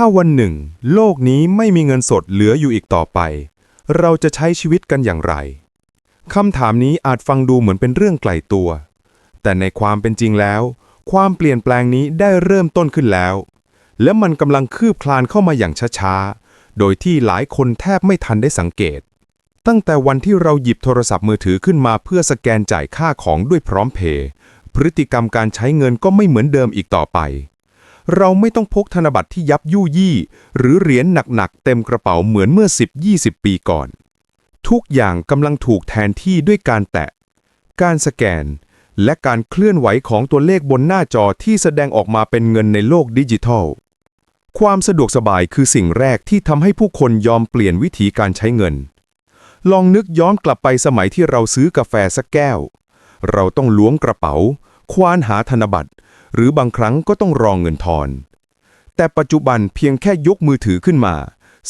ถ้าวันหนึ่ง โลกนี้ไม่มีเงินสดเหลืออยู่อีกต่อไป เราจะใช้ชีวิตกันอย่างไรคำถามนี้อาจฟังดูเหมือนเป็นเรื่องไกลตัว แต่ในความเป็นจริงแล้ว ความเปลี่ยนแปลงนี้ได้เริ่มต้นขึ้นแล้ว และมันกำลังคืบคลานเข้ามาอย่างช้าๆ โดยที่หลายคนแทบไม่ทันได้สังเกต ตั้งแต่วันที่เราหยิบโทรศัพท์มือถือขึ้นมาเพื่อสแกนจ่ายค่าของด้วยพร้อมเพย์พฤติกรรมการใช้เงินก็ไม่เหมือนเดิมอีกต่อไป เราไม่ต้องพกธนบัตรที่ยับยู่ยี่ หรือเหรียญหนักๆ เต็มกระเป๋าเหมือนเมื่อ 10-20 ปีก่อน ทุกอย่างกำลังถูกแทนที่ด้วยการแตะ การสแกน และการเคลื่อนไหวของตัวเลขบนหน้าจอที่แสดงออกมาเป็นเงินในโลกดิจิทัล ความสะดวกสบายคือสิ่งแรกที่ทำให้ผู้คนยอมเปลี่ยนวิธีการใช้เงิน ลองนึกย้อนกลับไปสมัยที่เราซื้อกาแฟสักแก้ว เราต้องล้วงกระเป๋า ควานหาธนบัตร หรือบางครั้งก็ต้องรองเงินทอน แต่ปัจจุบันเพียงแค่ยกมือถือขึ้นมา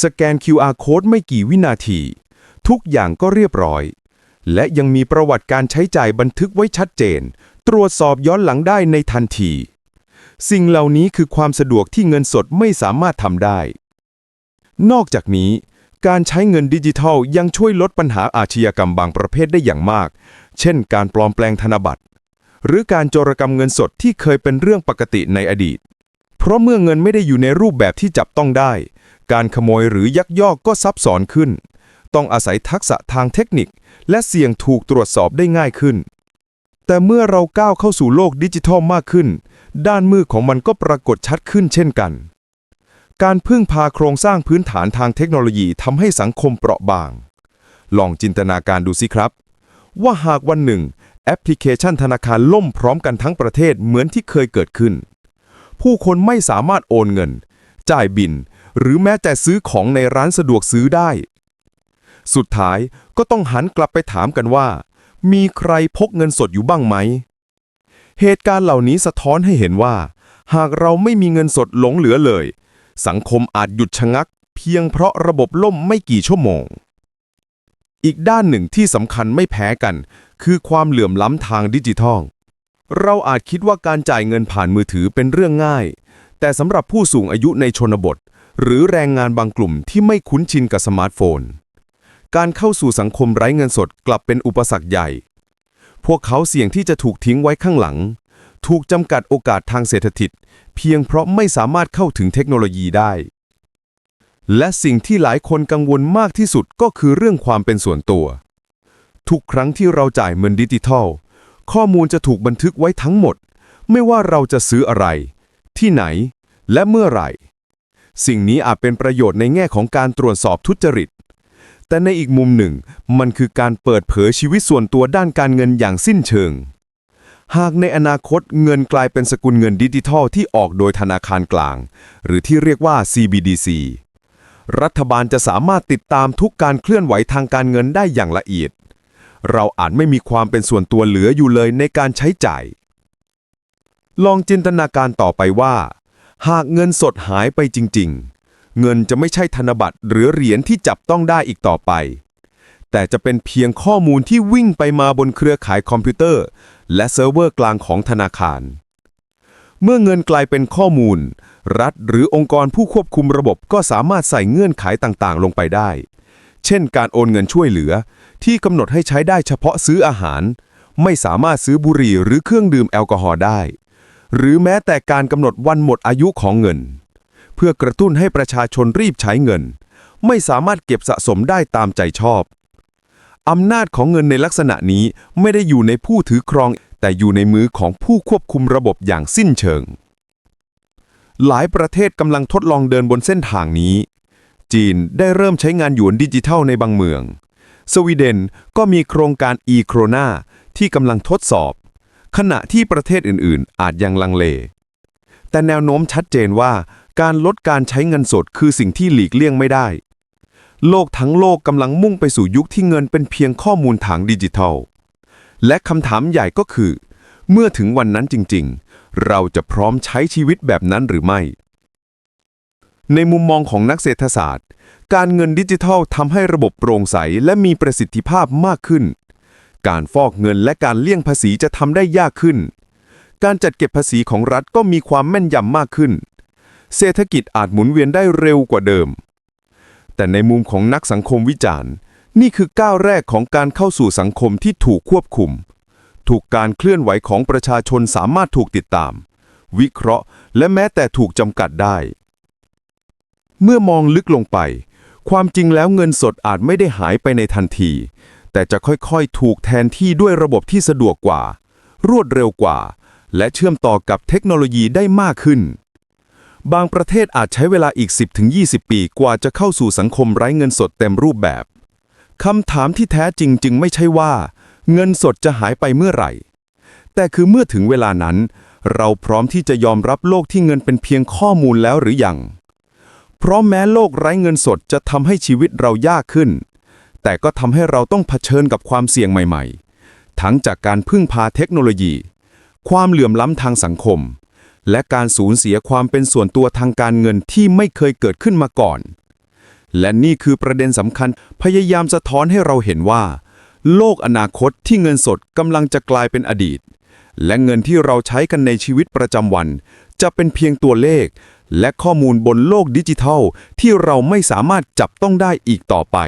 สแกน QR code ไม่กี่วินาที ทุกอย่างก็เรียบร้อย และยังมีประวัติการใช้จ่ายบันทึกไว้ชัดเจน ตรวจสอบย้อนหลังได้ในทันที สิ่งเหล่านี้คือความสะดวกที่เงินสดไม่สามารถทำได้ นอกจากนี้การใช้เงินดิจิทัลยังช่วยลดปัญหาอาชญากรรมบางประเภทได้อย่างมาก เช่น การปลอมแปลงธนบัตร หรือการโจรกรรมเงินสดที่เคยเป็นเรื่องปกติในอดีต เพราะเมื่อเงินไม่ได้อยู่ในรูปแบบที่จับต้องได้ การขโมยหรือยักยอกก็ซับซ้อนขึ้น ต้องอาศัยทักษะทางเทคนิค และเสี่ยงถูกตรวจสอบได้ง่ายขึ้น แต่เมื่อเราก้าวเข้าสู่โลกดิจิทัลมากขึ้น ด้านมือของมันก็ปรากฏชัดขึ้นเช่นกัน การพึ่งพาโครงสร้างพื้นฐานทางเทคโนโลยีทำให้สังคมเปราะบาง ลองจินตนาการดูสิครับว่าหากวันหนึ่ง แอปพลิเคชันธนาคารล่มพร้อมกันทั้งประเทศเหมือนที่เคยเกิดขึ้น ผู้คนไม่สามารถโอนเงิน จ่ายบิน หรือแม้แต่ซื้อของในร้านสะดวกซื้อได้ สุดท้ายก็ต้องหันกลับไปถามกันว่า มีใครพกเงินสดอยู่บ้างไหม เหตุการณ์เหล่านี้สะท้อนให้เห็นว่า หากเราไม่มีเงินสดหลงเหลือเลย สังคมอาจหยุดชะงัก เพียงเพราะระบบล่มไม่กี่ชั่วโมง อีกด้านหนึ่งที่สำคัญไม่แพ้กัน คือความเหลื่อมล้ำทางดิจิทัล เราอาจคิดว่าการจ่ายเงินผ่านมือถือเป็นเรื่องง่าย แต่สำหรับผู้สูงอายุในชนบท หรือแรงงานบางกลุ่มที่ไม่คุ้นชินกับสมาร์ทโฟน การเข้าสู่สังคมไร้เงินสดกลับเป็นอุปสรรคใหญ่ พวกเขาเสี่ยงที่จะถูกทิ้งไว้ข้างหลัง ถูกจำกัดโอกาสทางเศรษฐกิจ เพียงเพราะไม่สามารถเข้าถึงเทคโนโลยีได้ และสิ่งที่หลายคนกังวลมากที่สุดก็คือเรื่องความเป็นส่วนตัว ทุกครั้งที่เราจ่ายเงินดิจิทัล ข้อมูลจะถูกบันทึกไว้ทั้งหมด ไม่ว่าเราจะซื้ออะไร ที่ไหน และเมื่อไหร่ สิ่งนี้อาจเป็นประโยชน์ในแง่ของการตรวจสอบทุจริต แต่ในอีกมุมหนึ่ง มันคือการเปิดเผยชีวิตส่วนตัวด้านการเงินอย่างสิ้นเชิง หากในอนาคตเงินกลายเป็นสกุลเงินดิจิทัลที่ออกโดยธนาคารกลาง หรือที่เรียกว่า CBDC รัฐบาลจะสามารถติดตามทุกการเคลื่อนไหวทางการเงินได้อย่างละเอียด เราอาจไม่มีความเป็นส่วนตัวเหลืออยู่เลยในการใช้จ่าย ลองจินตนาการต่อไปว่า หากเงินสดหายไปจริง ๆ เงินจะไม่ใช่ธนบัตรหรือเหรียญที่จับต้องได้อีกต่อไป แต่จะเป็นเพียงข้อมูลที่วิ่งไปมาบนเครือข่ายคอมพิวเตอร์ และเซิร์ฟเวอร์กลางของธนาคาร เมื่อเงินกลายเป็นข้อมูล รัฐหรือองค์กรผู้ควบคุมระบบก็สามารถใส่เงื่อนไขต่างๆ ลงไปได้ เช่น การโอนเงินช่วยเหลือ ที่กำหนดให้ใช้ได้เฉพาะซื้ออาหาร ไม่สามารถซื้อบุหรี่หรือเครื่องดื่มแอลกอฮอล์ได้ หรือแม้แต่การกำหนดวันหมดอายุของเงิน เพื่อกระตุ้นให้ประชาชนรีบใช้เงิน ไม่สามารถเก็บสะสมได้ตามใจชอบอำนาจของเงินในลักษณะนี้ไม่ได้อยู่ในผู้ถือครอง แต่อยู่ในมือของผู้ควบคุมระบบอย่างสิ้นเชิง หลายประเทศกำลังทดลองเดินบนเส้นทางนี้ จีนได้เริ่มใช้งานหยวนดิจิทัลในบางเมือง สวีเดนก็มีโครงการ e c r o n a ที่กำลังทดสอบ ขณะที่ประเทศอื่นๆ อาจยังลังเล แต่แนวโน้มชัดเจนว่าการลดการใช้เงินสดคือสิ่งที่หลีกเลี่ยงไม่ได้ โลกทั้งโลกกำลังมุ่งไปสู่ยุคที่เงินเป็นเพียงข้อมูลทางดิจิทัล และคำถามใหญ่ก็คือ เมื่อถึงวันนั้นจริง ๆ เราจะพร้อมใช้ชีวิตแบบนั้นหรือไม่ ในมุมมองของนักเศรษฐศาสตร์ การเงินดิจิทัลทำให้ระบบโปร่งใสและมีประสิทธิภาพมากขึ้น การฟอกเงินและการเลี่ยงภาษีจะทำได้ยากขึ้น การจัดเก็บภาษีของรัฐก็มีความแม่นยำมากขึ้น เศรษฐกิจอาจหมุนเวียนได้เร็วกว่าเดิม แต่ในมุมของนักสังคมวิจารณ์ นี่คือก้าวแรกของการเข้าสู่สังคมที่ถูกควบคุม ถูกการเคลื่อนไหวของประชาชนสามารถถูกติดตาม วิเคราะห์ และแม้แต่ถูกจำกัดได้ เมื่อมองลึกลงไป ความจริงแล้วเงินสดอาจไม่ได้หายไปในทันที แต่จะค่อยๆ ถูกแทนที่ด้วยระบบที่สะดวกกว่า รวดเร็วกว่า และเชื่อมต่อกับเทคโนโลยีได้มากขึ้น บางประเทศอาจใช้เวลาอีก 10-20 ปีกว่าจะเข้าสู่สังคมไร้เงินสดเต็มรูปแบบคำถามที่แท้จริงจึงไม่ใช่ว่า เงินสดจะหายไปเมื่อไหร่ แต่คือเมื่อถึงเวลานั้น เราพร้อมที่จะยอมรับโลกที่เงินเป็นเพียงข้อมูลแล้วหรือยัง เพราะแม้โลกไร้เงินสดจะทำให้ชีวิตเรายากขึ้น แต่ก็ทำให้เราต้องเผชิญกับความเสี่ยงใหม่ ๆ ทั้งจากการพึ่งพาเทคโนโลยี ความเหลื่อมล้ำทางสังคม และการสูญเสียความเป็นส่วนตัวทางการเงินที่ไม่เคยเกิดขึ้นมาก่อน และนี่คือประเด็นสำคัญพยายามสะท้อนให้เราเห็นว่า โลกอนาคตที่เงินสดกำลังจะกลายเป็นอดีต และเงินที่เราใช้กันในชีวิตประจำวัน จะเป็นเพียงตัวเลข และข้อมูลบนโลกดิจิทัลที่เราไม่สามารถจับต้องได้อีกต่อไป